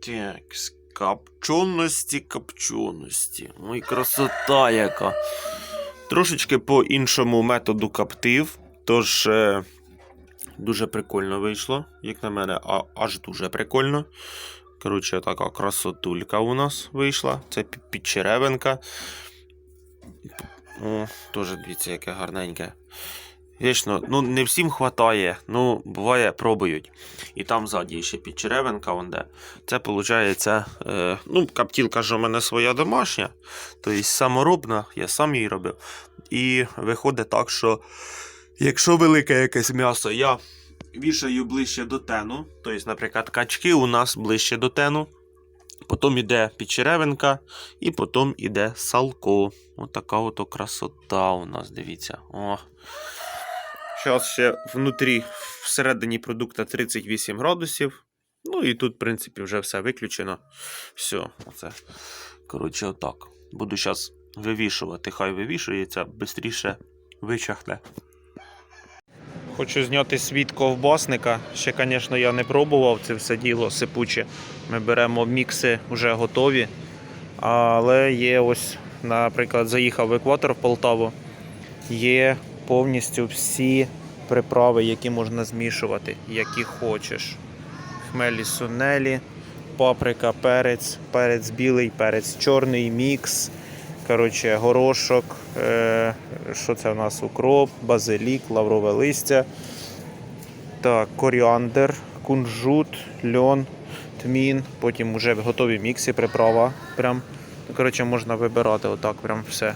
Так, копченості, копченості. Ой, красота яка. Трошечки по іншому методу коптив. Тож е, дуже прикольно вийшло, як на мене, а, аж дуже прикольно. Коротше, така красотулька у нас вийшла. Це пі- підчеревинка. О, теж дивіться, яке гарненьке. Вічно, ну не всім хватає, ну буває, пробують. І там ззаді ще підчеревинка, вон де. Це виходить, е, ну, каптілка ж у мене своя домашня, тобто саморобна, я сам її робив. І виходить так, що якщо велике якесь м'ясо, я вішаю ближче до тену, тобто, наприклад, качки у нас ближче до тену. Потім іде підчеревинка, і потім іде салко. Отака ото красота у нас, дивіться. О. Зараз ще внутрі, всередині продукта 38 градусів. Ну і тут, в принципі, вже все виключено. Все, оце. Коротше, отак. Буду зараз вивішувати, хай вивішується, швидше вичахне. Хочу зняти світ ковбасника. Ще, звісно, я не пробував це все діло сипуче. Ми беремо мікси вже готові. Але є ось, наприклад, заїхав в екватор в Полтаву. Є повністю всі приправи, які можна змішувати, які хочеш. Хмелі сунелі, паприка, перець, перець білий, перець чорний, мікс. Коротше, горошок, е, що це у нас? Укроп, базилік, лаврове листя. Так, коріандр, кунжут, льон, тмін. Потім вже готові мікси, приправа. Прям, коротше, можна вибирати отак, прям все.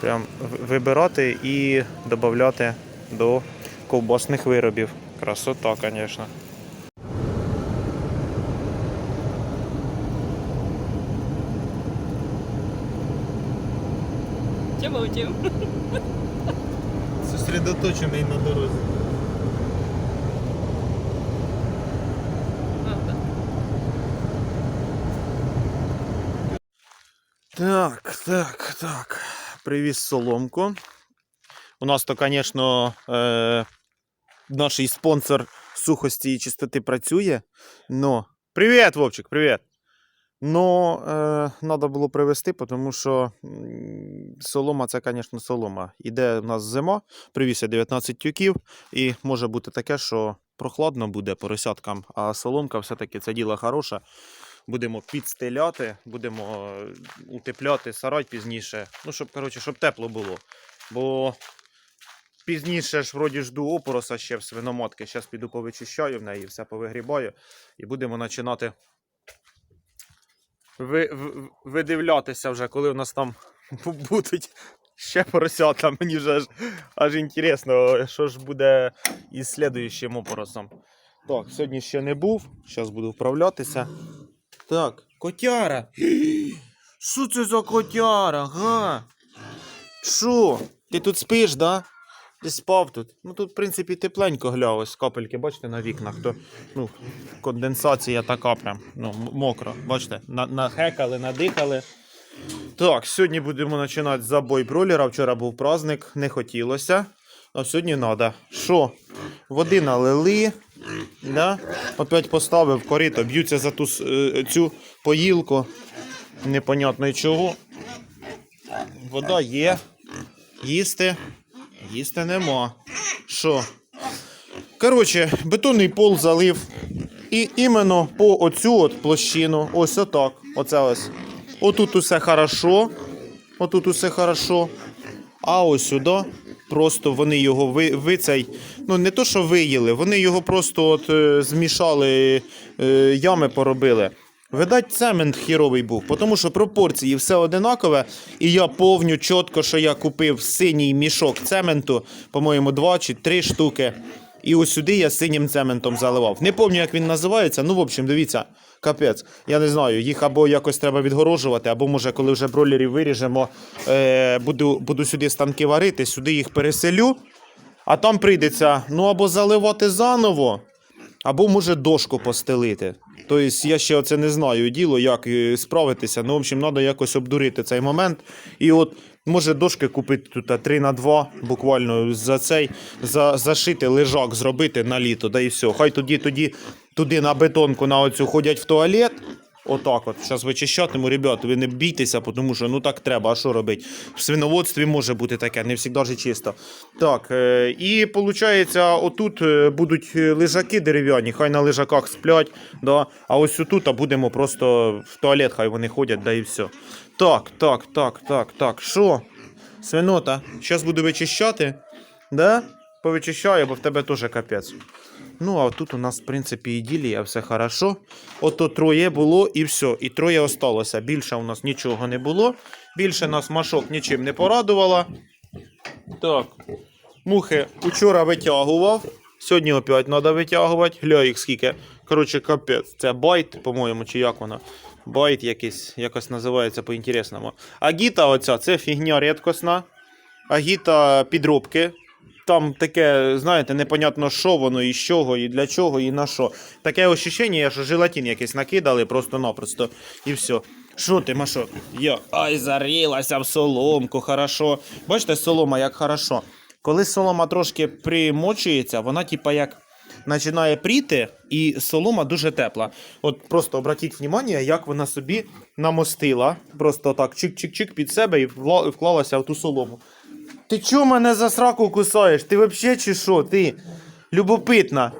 Прям в- вибирати і додати до ковбасних виробів. Красота, звісно. Чому втім? Сосредоточений на дорозі. Правда. Так, так, так. Привіз соломку. У нас то, звісно, е, наш спонсор сухості і чистоти працює. Но. Привіт, Вовчик, привіт. Но е, треба було привезти, тому що солома це, звісно, солома. Іде в нас зима, привіз я 19 тюків, і може бути таке, що прохладно буде поросяткам, а соломка все-таки це діло хороше будемо підстеляти, будемо е, утепляти сарай пізніше. Ну, щоб, коротше, щоб тепло було. Бо пізніше ж вроді жду опороса ще в свиноматки. Зараз піду повичищаю в неї, все повигрібаю. І будемо починати ви, в- видивлятися вже, коли в нас там будуть ще поросята. Мені вже аж, аж інтересно, що ж буде із слідуючим опоросом. Так, сьогодні ще не був, зараз буду вправлятися. Так, котяра. Що це за котяра, га? Що? Ти тут спиш, да? Ти спав тут. Ну тут, в принципі, тепленько гля, ось капельки, бачите, на вікнах. То, ну, конденсація така прям, ну, м- мокро. Бачите, на, нахекали, надихали. Так, сьогодні будемо починати з забой бройлера. Вчора був праздник, не хотілося. А сьогодні треба. Що? Води налили. Да? Опять поставив корито, б'ються за ту е, цю поїлку. Непонятно чого. Вода є. Їсти. Їсти нема. Що? Коротше, бетонний пол залив. І іменно по оцю от площину, ось отак. Оце ось. Отут усе хорошо. Отут усе хорошо. А ось сюди просто вони його ви, ви цей, ну не то, що виїли, вони його просто от е, змішали, е, ями поробили. Видать, цемент хіровий був, тому що пропорції все одинакове, і я повню чітко, що я купив синій мішок цементу, по-моєму, два чи три штуки. І ось сюди я синім цементом заливав. Не пам'ятаю, як він називається. Ну, в общем, дивіться, капець. Я не знаю, їх або якось треба відгорожувати, або може, коли вже бройлерів виріжемо, е, буду, буду сюди станки варити, сюди їх переселю. А там прийдеться ну або заливати заново, або може дошку постелити. Тобто я ще оце не знаю діло, як е, справитися. Ну, в общем, треба якось обдурити цей момент. І от може дошки купити тут 3 на 2 буквально за цей, за, зашити лежак, зробити на літо, да і все. Хай тоді тоді туди на бетонку на оцю ходять в туалет. Отак от. Зараз вичищатиму, ребят, ви не бійтеся, тому що ну так треба, а що робити? В свиноводстві може бути таке, не завжди ж чисто. Так, е, і виходить, отут е, будуть е, лежаки дерев'яні, хай на лежаках сплять, да? а ось отут будемо просто в туалет, хай вони ходять, да і все. Так, так, так, так, так. Що? Свинота, зараз буду вичищати. Да? Повичищаю, бо в тебе теж капець. Ну, а тут у нас, в принципі, іділія, все хорошо. Ото троє було і все. І троє осталося. Більше у нас нічого не було. Більше нас машок нічим не порадувала. Так. Мухи учора витягував. Сьогодні опять треба витягувати. Гля їх скільки. Коротше, капець. Це байт, по-моєму, чи як воно. Байт якийсь, якось називається по-інтересному. Агіта оця, це фігня рідкосна. Агіта підробки. Там таке, знаєте, непонятно, що воно, і з чого, і для чого, і на що. Таке ощущення, що желатин якийсь накидали просто-напросто. І все. Що ти, Машок? Я. Ай, зарілася в соломку, хорошо. Бачите, солома як хорошо. Коли солома трошки примочується, вона типа як починає пріти, і солома дуже тепла. От просто обратіть внимание, як вона собі намостила. Просто так чик-чик-чик під себе і вклалася в ту солому. Ти чого мене за сраку кусаєш? Ти вообще чи що? Ти любопитна.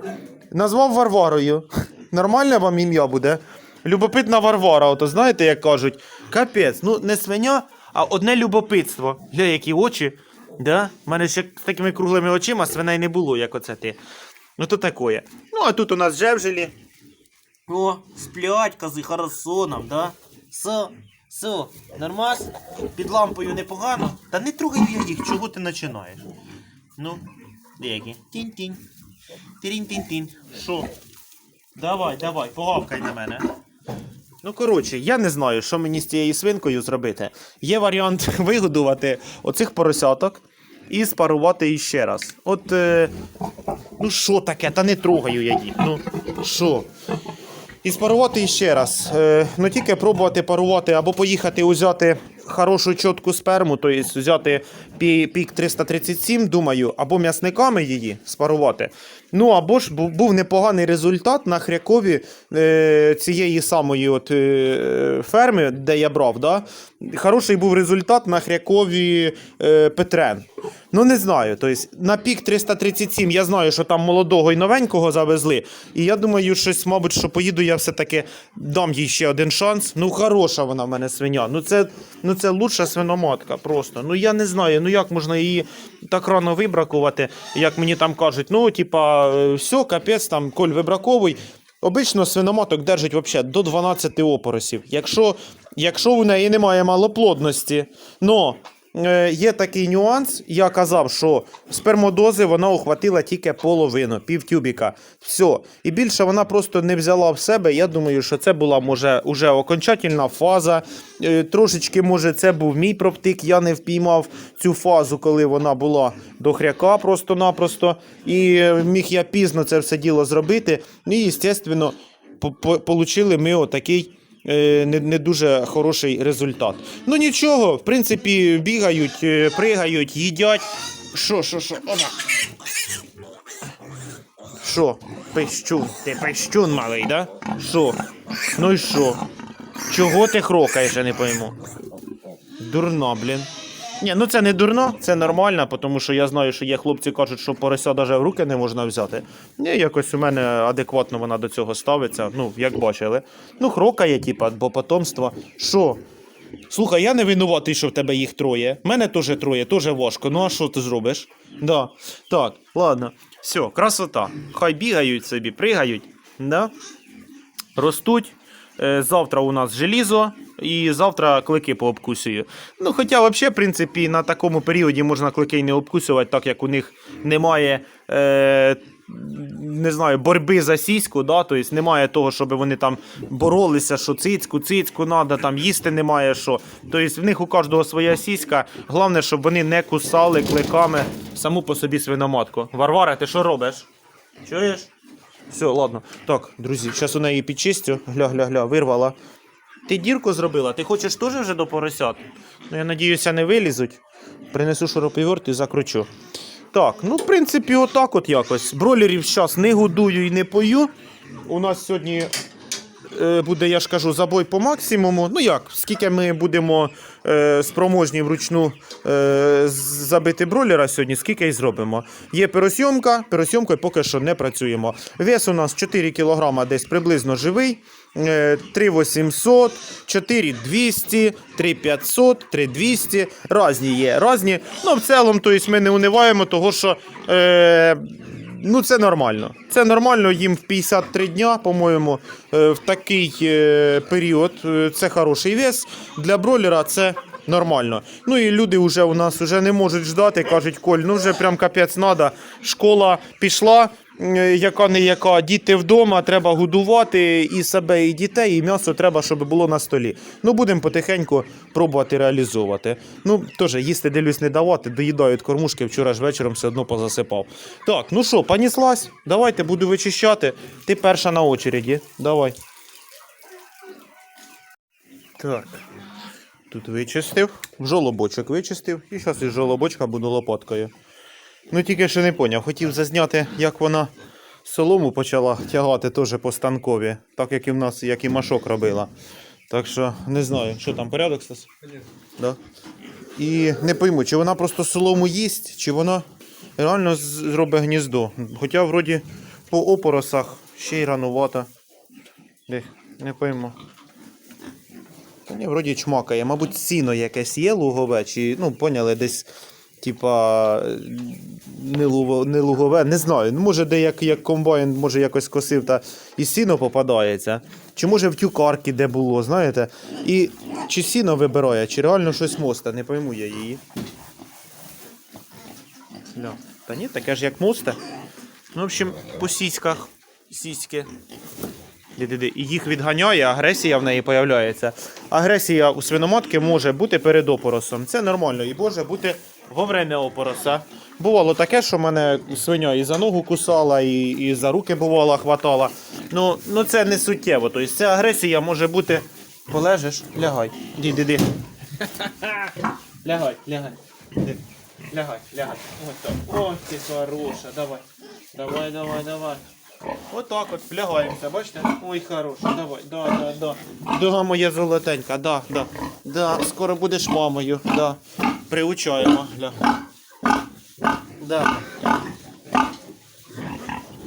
Назвав Варварою. Нормальне вам ім'я буде? Любопитна Варвара, ото знаєте, як кажуть. Капець, ну не свиня, а одне любопитство. Гля, які очі. Да? У мене ще з такими круглими очима свиней не було, як оце ти. Ну то такое. Ну, а тут у нас жевжелі. О, сплять кози, хорошо нам, да? Все, все, нормас? Під лампою непогано. Та не трогай я їх, чого ти починаєш? Ну, де які? Тінь-тінь. Тірінь-тінь-тінь. Що? Давай, давай, погавкай на мене. Ну, коротше, я не знаю, що мені з цією свинкою зробити. Є варіант вигодувати оцих поросяток і спарувати іще раз. От. Е... Ну що таке? Та не трогаю я їх. Ну, що? І спарувати іще раз. Е, ну тільки пробувати парувати або поїхати узяти хорошу чітку сперму, тобто взяти пік 337, думаю, або м'ясниками її спарувати. Ну або ж був непоганий результат на хрякові е, цієї самої от, е, ферми, де я брав. Да? Хороший був результат на хрякові е, Петрен. Ну не знаю. Тобто, на пік 337 я знаю, що там молодого і новенького завезли. І я думаю, щось, мабуть, що поїду я все-таки дам їй ще один шанс. Ну, хороша вона в мене свиня. Ну це, ну, це лучша свиноматка просто. Ну я не знаю, ну як можна її так рано вибракувати, як мені там кажуть, ну, типа, е, все, капець, там, коль вибраковуй. Обично свиноматок держать вообще до 12 опоросів. Якщо, якщо у неї немає малоплодності, но є такий нюанс, я казав, що спермодози вона ухватила тільки половину, пів тюбіка. Все. І більше вона просто не взяла в себе. Я думаю, що це була може уже окончательна фаза. Е, Трошечки, може, це був мій провтик. Я не впіймав цю фазу, коли вона була до хряка просто-напросто. І е, міг я пізно це все діло зробити. І, звісно, отримали ми отакий е, не, не дуже хороший результат. Ну нічого, в принципі, бігають, е, пригають, їдять. Що, що, що? Опа. Що? Пищун? Ти пищун малий, да? Що? Ну і що? Чого ти хрокаєш, я не пойму. Дурно, блін. Ні, ну це не дурно, це нормально, тому що я знаю, що є хлопці кажуть, що порося навіть в руки не можна взяти. Ні, якось у мене адекватно вона до цього ставиться, ну, як бачили. Ну, хрокає, типа, бо потомство. Що? Слухай, я не винуватий, що в тебе їх троє. Мене теж троє, теж важко. Ну а що ти зробиш? Да. Так, ладно. Все, красота. Хай бігають собі, пригають. Да? Ростуть. Е, Завтра у нас желізо, і завтра клики пообкусюю. Ну, хоча, взагалі, в принципі, на такому періоді можна клики не обкусувати, так як у них немає. Е, не знаю, боротьби за сіську, да? тобто немає того, щоб вони там боролися, що цицьку, цицьку треба, там їсти немає що. Тобто в них у кожного своя сіська. Головне, щоб вони не кусали кликами саму по собі свиноматку. Варвара, ти що робиш? Чуєш? Все, ладно. Так, друзі, зараз у неї підчистю. Гля-гля-гля, вирвала. Ти дірку зробила? Ти хочеш теж вже до поросят? Ну, я надіюся, не вилізуть. Принесу шуруповерт і закручу. Так, ну, в принципі, отак от якось. Бролерів зараз не годую і не пою. у нас сьогодні е, буде, я ж кажу, забой по максимуму. Ну як, скільки ми будемо е, спроможні вручну е, забити бройлера сьогодні, скільки і зробимо. Є пересйомка, пересйомкою поки що не працюємо. Вес у нас 4 кг десь приблизно живий. Е, 3800, 4200, 3500, 3200. Разні є. Разні. Ну, в цілому, то есть ми не униваємо, того що. Е, Ну, це нормально. Це нормально їм в 53 дня, по-моєму, е, в такий е, період. е, Це хороший вес. Для бройлера це нормально. Ну і люди вже у нас вже не можуть ждати, кажуть, Коль, ну вже прям капець надо. Школа пішла, яка не яка, діти вдома, треба годувати і себе, і дітей, і м'ясо треба, щоб було на столі. Ну, будемо потихеньку пробувати реалізовувати. Ну, теж їсти дивлюсь не давати, доїдають кормушки, вчора ж вечором все одно позасипав. Так, ну що, поніслась? Давайте буду вичищати. Ти перша на очереді. Давай. Так. Тут вичистив, жолобочок вичистив, і зараз із жолобочка буду лопаткою. Ну тільки ще не поняв, хотів зазняти, як вона солому почала тягати теж по станкові, так як і в нас, як і машок робила. Так що не знаю, що там порядок Стас? Да. І не пойму, чи вона просто солому їсть, чи вона реально зробить гніздо. Хоча вроді по опоросах ще й ранувато. Де, не пойму. Та ні, вроді чмакає. Мабуть, сіно якесь є лугове, чи, ну, поняли, десь, типа, не, не лугове, не знаю. Ну, може, де як, як комбайн, може, якось косив та і сіно попадається. Чи може в тюкарки де було, знаєте? І чи сіно вибирає, чи реально щось моста, не пойму я її. Ля. Та ні, таке ж як моста. Ну, в общем, по сіськах. Сіськи. І їх відганяє, агресія в неї появляється. Агресія у свиноматки може бути перед опоросом. Це нормально і може бути во время опороса. Бувало таке, що мене свиня і за ногу кусала, і, і за руки бувало хватала. Ну, ну це не суттєво. Тобто ця агресія може бути. Полежиш, лягай. Ді, ди, ди. Лягай, лягай. Лягай, лягай. Ось так. Ось ти хороша. Давай. Давай, давай, давай. Отак от влягаємося, бачите? Ой, хороша, давай, да, да, да. Да, моя золотенька, да, да. Да, скоро будеш мамою, да. Приучаємо, гля. Да.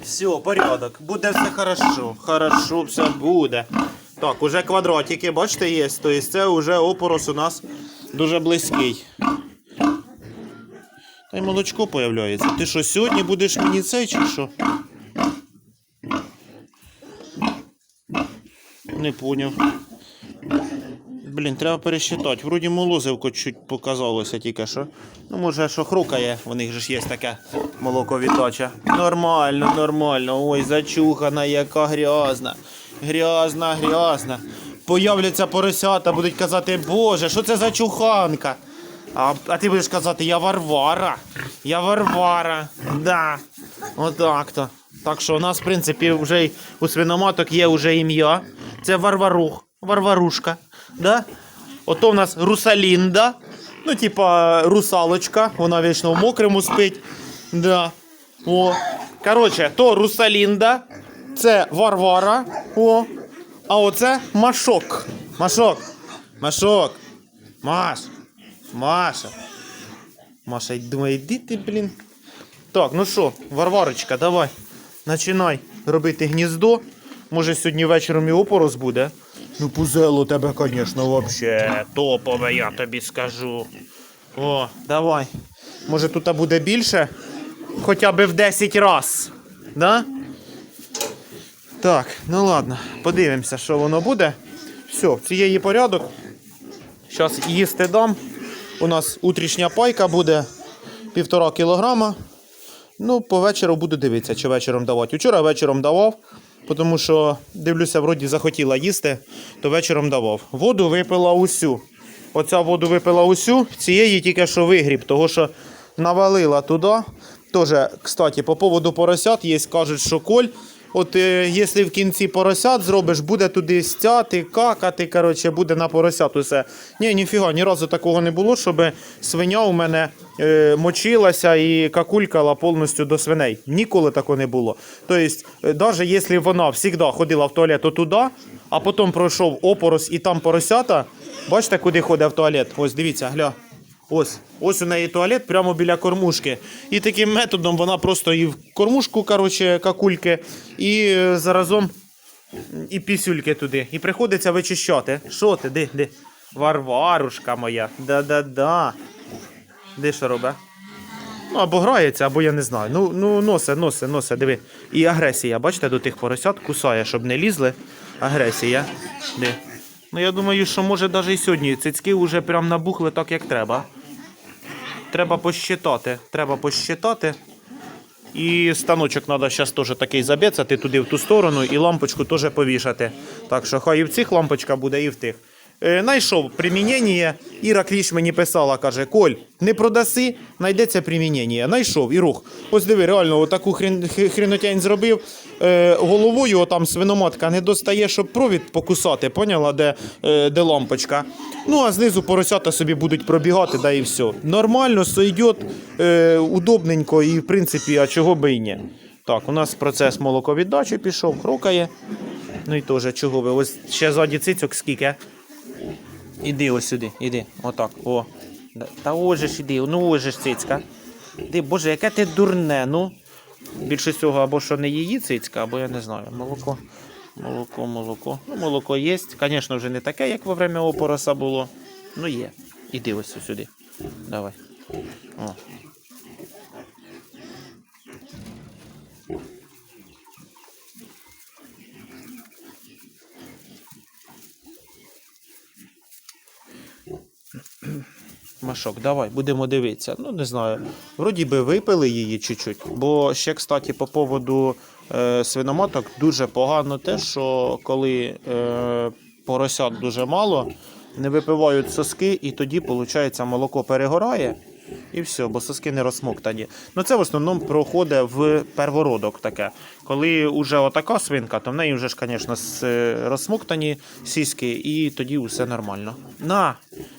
Все, порядок. Буде все хорошо. Хорошо все буде. Так, уже квадратики, бачите, є. Тобто це вже опорос у нас дуже близький. Та й молочко появляється. Ти що, сьогодні будеш мені цей чи що? Не поняв. Блін, треба пересчитати. Вроді молозивко чуть показалося тільки що. Ну, може, що хрукає, у них же ж є таке молоковітача. Нормально, нормально. Ой, зачухана, яка грязна. Грязна, грязна. Появляться поросята, будуть казати, боже, що це за чуханка? А, а ти будеш казати, я Варвара. Я Варвара. Да. Отак то. Так що у нас, в принципі, вже у свиноматок є вже ім'я. Це Варварух. Варварушка. Да? Ото в нас Русалінда. Ну, типа русалочка, вона вічно в мокрому спить. Да. О. Коротше, то Русалінда, це Варвара. О. А оце Машок. Машок. Машок. Маш. Маша. Маша думає, іди ти, блін. Так, ну що, Варварочка, давай. Починай робити гніздо. Може сьогодні вечором і опорос буде. Ну, пузело у тебе, звісно, вообще топове, я тобі скажу. О, давай. Може тут буде більше? Хоча б в 10 раз. Да? Так, ну ладно, подивимося, що воно буде. Все, в цієї порядок. Зараз їсти дам. У нас утрішня пайка буде півтора кілограма. Ну, по вечору буду дивитися, чи вечором давати. Вчора вечором давав, тому що дивлюся, вроді захотіла їсти, то вечором давав. Воду випила усю. Оця воду випила усю, цієї тільки що вигріб, того що навалила туди. Тоже, кстати, по поводу поросят є, кажуть, що коль От е, якщо в кінці поросят зробиш, буде туди стяти, какати, коротше, буде на поросят усе. Ні, ніфіга, ні разу такого не було, щоб свиня у мене е, мочилася і какулькала повністю до свиней. Ніколи такого не було. Тобто, навіть якщо вона завжди ходила в туалет туди, а потім пройшов опорос і там поросята, бачите, куди ходить в туалет? Ось дивіться, гля. Ось, ось у неї туалет прямо біля кормушки. І таким методом вона просто і в кормушку, коротше, какульки, і е, заразом і пісюльки туди. І приходиться вичищати. Що ти? Де? Де? Варварушка моя. Да-да-да. Де що робить? Ну, або грається, або я не знаю. Ну, ну носе, носе, носе, диви. І агресія, бачите, до тих поросят кусає, щоб не лізли. Агресія. Де? Ну я думаю, що може навіть і сьогодні цицьки вже прям набухли так, як треба. Треба посчитати. Треба посчитати. І станочок треба зараз теж такий забецати туди в ту сторону і лампочку теж повішати. Так що хай і в цих лампочка буде, і в тих. Е, Найшов примінення. Іра Кліш мені писала, каже: Коль, не продаси, знайдеться примінення. Найшов і рух. Ось диви, реально, отаку хрен, хи- хренотянь зробив. Е, головою отам свиноматка не достає, щоб провід покусати, поняла, де, е, де лампочка. Ну, а знизу поросята собі будуть пробігати, да і все. Нормально, сойдет, е, удобненько і, в принципі, а чого би і ні. Так, у нас процес молоковіддачі пішов, хрукає. Ну і теж, чого ви? Ось ще ззаді цицьок скільки. Іди ось сюди, іди. Отак. О. Та ж іди, ну ж цицька. Ди боже, яке ти дурне, ну. Більше цього, або що не її цицька, або я не знаю. Молоко. Молоко, молоко. Ну, молоко є. Звісно, вже не таке, як во время опороса було. Ну є. Іди ось сюди. Давай. О. Машок, давай, будемо дивитися. Ну, не знаю. Вроді би випили її чуть-чуть. Бо ще, кстати, по поводу е, свиноматок дуже погано те, що коли е, поросят дуже мало, не випивають соски, і тоді, виходить, молоко перегорає. І все, бо соски не розсмоктані. Ну це в основному проходить в первородок таке. Коли вже отака свинка, то в неї вже ж, звісно, розсмоктані сіськи, і тоді все нормально. На!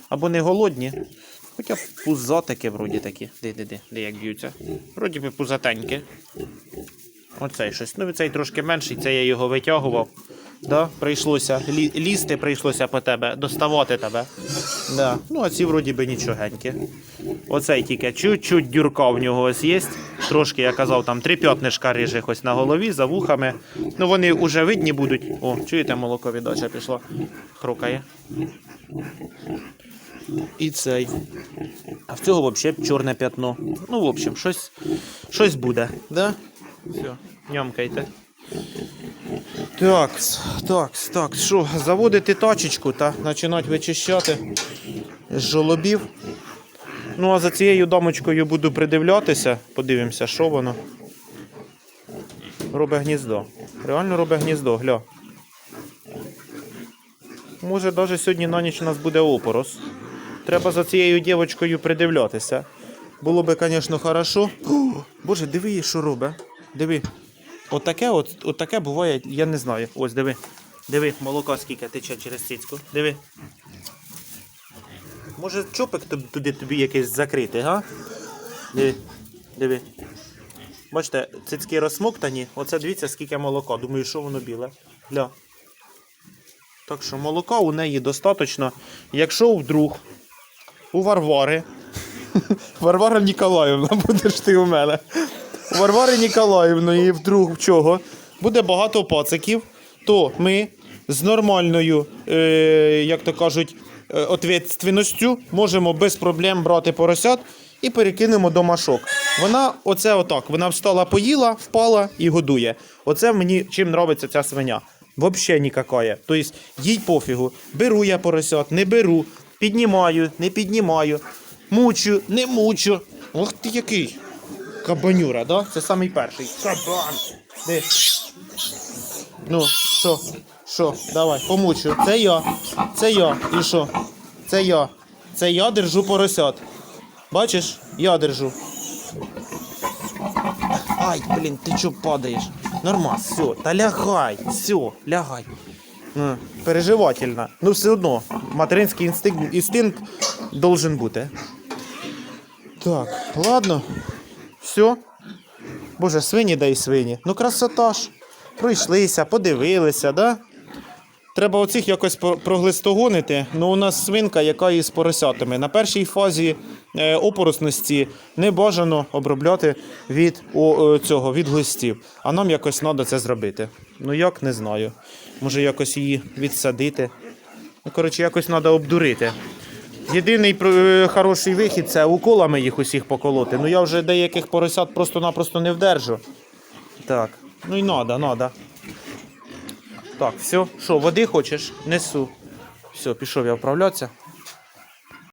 Або не голодні. Хоча пузатики вроді такі. Де, де, як б'ються. Вроді би пузатенькі. Оцей щось. Ну, цей трошки менший, це я його витягував. Да? Прийшлося лі- лізти, прийшлося по тебе, доставати тебе. Да. Ну, а ці вроді би нічогенькі. Оцей тільки чуть-чуть дюрка в нього ось є. Трошки, я казав, там три п'ятнишка рижих на голові, за вухами. Ну вони вже видні будуть. О, чуєте, молоко віддача пішло. Хрукає. І цей. А в цього взагалі чорне п'ятно. Ну, в общем, щось, щось буде. Да? Все, нямкайте. Так, так, так, що, заводити тачечку та починати вичищати з жолобів. Ну, а за цією дамочкою буду придивлятися, подивимося, що воно. Робить гніздо. Реально робить гніздо, гля. Може, навіть сьогодні на ніч у нас буде опорос. Треба за цією дівчинкою придивлятися. Було би, звісно, хорошо. О, Боже, диви, її, що робить. Диви. Отаке, от, отаке буває, я не знаю. Ось, диви. Диви, молока скільки тече через цицьку. Диви. Може, чопик туди тобі якийсь закрити, га? Диви. Диви. Бачите, цицьки розсмоктані. Оце дивіться, скільки молока. Думаю, що воно біле. Гля. Так що молока у неї достатньо. Якщо вдруг у Варвари. Варвара Ніколаївна, будеш ти у мене. У Варвари Ніколаївної вдруг чого буде багато пациків, то ми з нормальною, е, як то кажуть, е, ответственністю можемо без проблем брати поросят і перекинемо до машок. Вона оце отак. Вона встала, поїла, впала і годує. Оце мені чим нравиться ця свиня. Взагалі ніякая. Тобто їй пофігу. Беру я поросят, не беру, піднімаю, не піднімаю, мучу, не мучу. Ох ти який. Кабанюра, да? Це самий перший. Кабан. Де? Ну, що? Що? Давай, помучу. Це я. Це я. І що? Це я. Це я держу поросят. Бачиш? Я держу. Ай, блін, ти чо падаєш? Нормас, все, та лягай, все, лягай. Ну, переживательно. Ну, все одно, материнський інстинкт, інстинкт должен бути. Так, ладно. Все. Боже, свині дай свині. Ну, красота ж. Пройшлися, подивилися, да? Треба оцих якось проглистогонити. Ну, у нас свинка, яка із поросятами. На першій фазі е, опоросності не бажано обробляти від о, е, цього, від глистів. А нам якось треба це зробити. Ну як, не знаю. Може якось її відсадити. Ну, коротше, якось треба обдурити. Єдиний е, хороший вихід це уколами їх усіх поколоти. Ну я вже деяких поросят просто-напросто не вдержу. Так, ну і треба, треба. Так, все. Що, води хочеш? Несу. Все, пішов я вправлятися.